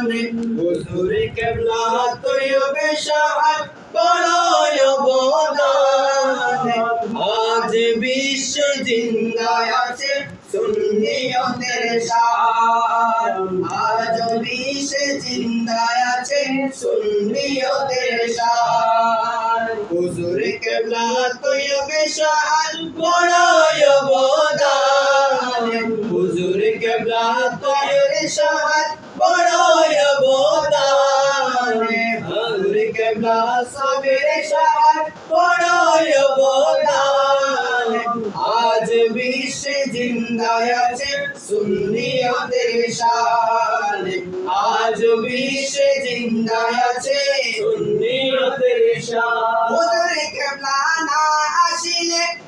শানে হুজুর কেবলা তৈবে সাহার বড় অবদানে। আজ বিশ্ব জিন্দায় আছে সুন্নিয়তের সার আজ বিশ্ব জিন্দায় আছে সুন্নিয়তের হুজুর কেবলা তৈবে সাহার বড় অবদানে হুজুর কেবলা তৈবে সাহার বড় অবদানে হুজুর কেবলা সাবের সাহার বড় অবদানে আজ বিশ্বে জিন্দায় আছে সুন্নিয়তের শান আজ বিশ্বে জিন্দায় আছে সুন্নিয়তের শান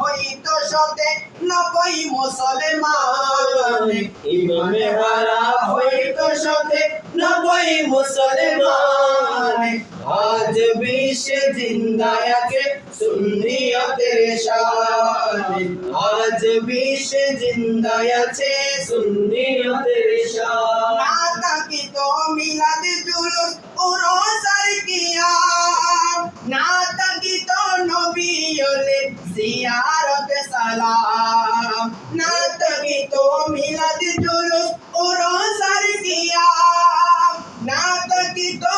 হইতো সতে নবই মুসলমান। ইমানে হারা হইতো সতে নবই মুসলমান। আজ বিশ্বে জিন্দায় আছে সুন্নিয়তের শান। আজ বিশ্বে জিন্দায় আছে সুন্নিয়তের শান। না তাকি তো মিলাদ জুলুস উরুস ওলে জিয়ারত সালাম না তাকি তো মিলাদ জুলুস উরুস আর কিয়াম না তাকি তো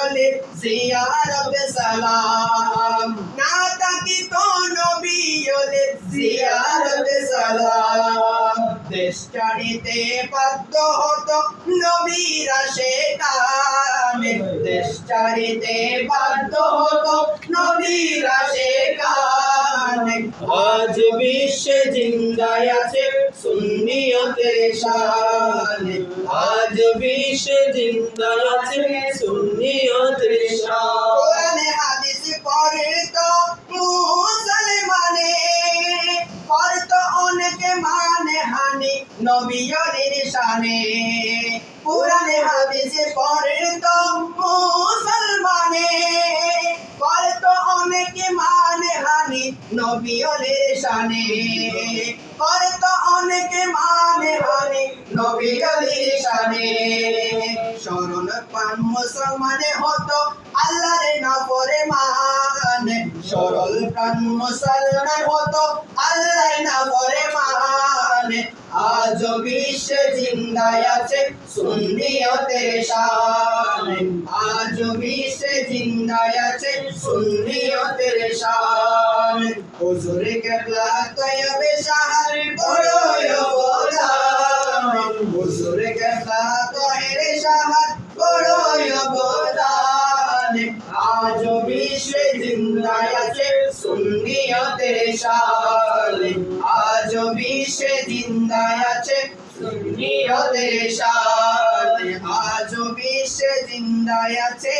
ওলে জিয়ারত সালাম না তাকি তো নবী ওলে জিয়ারত সালাম দেশ ছাড়িতে বাধ্য হতো নবীরা সে কামে দেশ ছাড়িতে বাধ্য হতো নবীরা আজ বিশ্বে জিন্দায় আছে সুন্নিয়তের শান। আজ বিশ্বে জিন্দায় আছে সুন্নিয়তের শান। হাদিস পড়ে তো মুসলমানে পড়তো অনেকে মানে হানি নবীর শানে। কোরআনে হাদিস পড়ে তো মুসলমানে মানে নবীর শানে। পড়তো অনেকে মানে হানি নবীর শানে। স্মরণ পান মুসলমানে হতো আল্লাহর না পরে মানে। সরল প্রাণ মুসলমান হতো আল্লাহ না পরে মানে। আজ বিশ্বে জিন্দায় আছে সুন্নিয়তের শান। আজ বিশ্বে জিন্দায় আছে সুন্নিয়তের শান। হুজুর কেবলা তয়বে শাহর বড় অবদান হুজুর কেবলা তয়রে শাহর বড় অবদান আজ বিশ্বে জিন্দায় আছে সুন্নিয়তের শান আজ বিশ্বে জিন্দায় আছে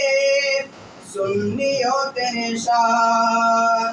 সুন্নিয়তের শান